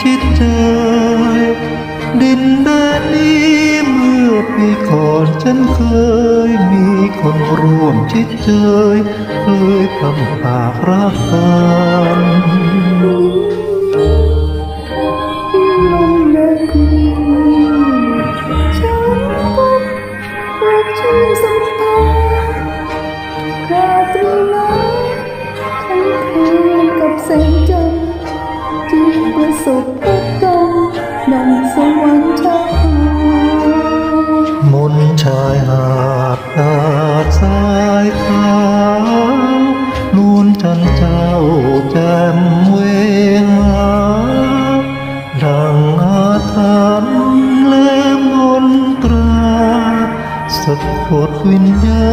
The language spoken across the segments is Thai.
ชิดเจยดินแดนนี้เมื่อปีก่อนฉันเคยมีคนร่วมชิดเจยเคยทำปากรักกันายขาวนวลจันทร์เจ้าแจ่มเวหาดังอาถรรพ์เล่มนตราสะกดวิญญา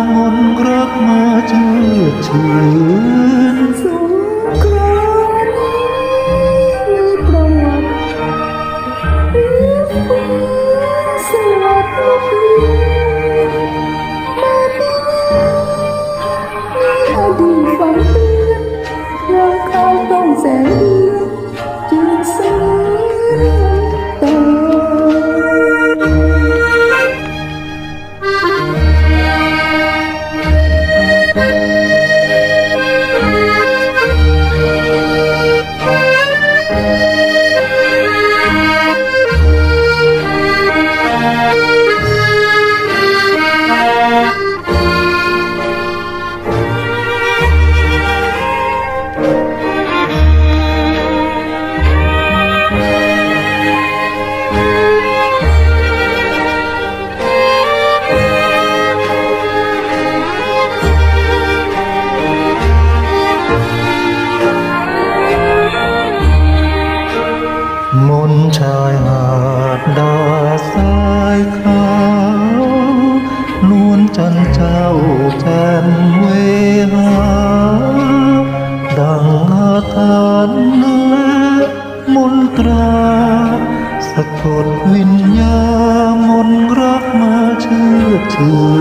ณมนรักมาเชื่อชื่น จันเจ้าแจ่มเวหาดังอาถรรพ์และมนตราสะกดวิญญาณมนรักมาเชื่อชื่